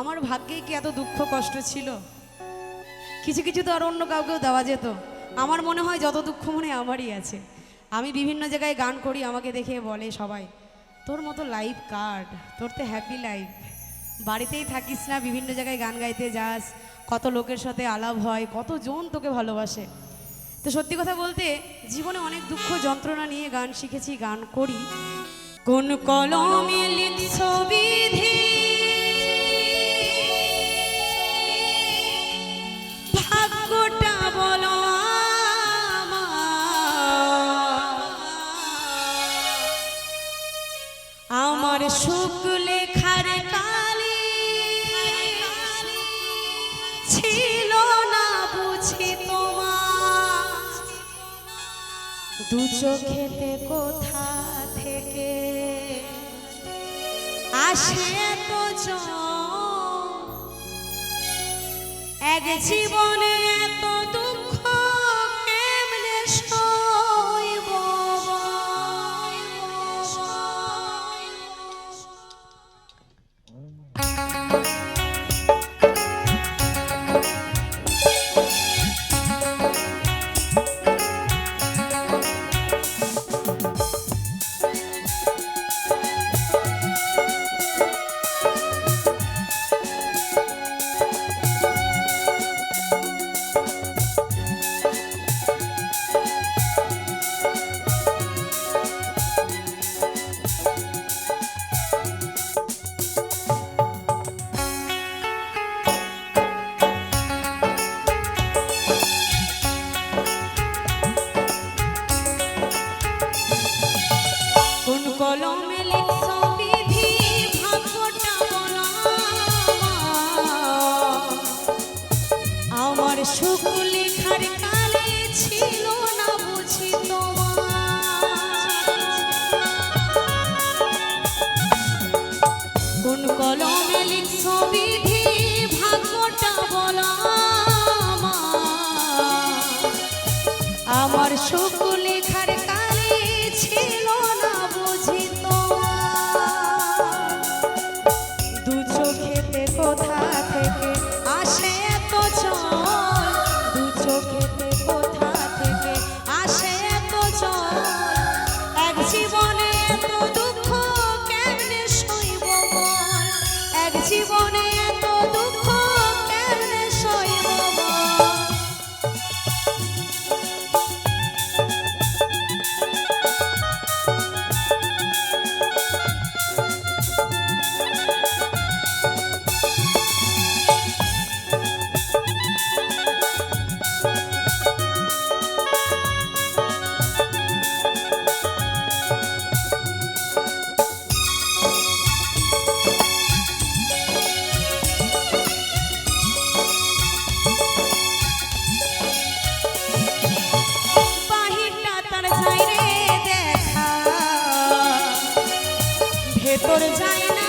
আমার ভাগ্যে কি এত দুঃখ, কষ্ট ছিল? কিছু কিছু তো আর অন্য কাউকেও দেওয়া যেত। আমার মনে হয় যত দুঃখ মনে আমারই আছে। আমি বিভিন্ন জায়গায় গান করি, আমাকে দেখে বলে সবাই, তোর মতো লাইফ কার্ড তোর তো হ্যাপি লাইফ বাড়িতেই থাকিস না, বিভিন্ন জায়গায় গান গাইতে যাস, কত লোকের সাথে আলাপ হয়, কতজন তোকে ভালোবাসে। তো সত্যি কথা বলতে, জীবনে অনেক দুঃখ, যন্ত্রণা নিয়ে গান শিখেছি, গান করি। কোন কলমে বিধি আমার। সুখ লেখার কালি ছিল না বুঝি তোমার দু চোখেতে কোথা থেকে আসে তো? এক জীবনে এত আমার সুখ ভেতর যায় না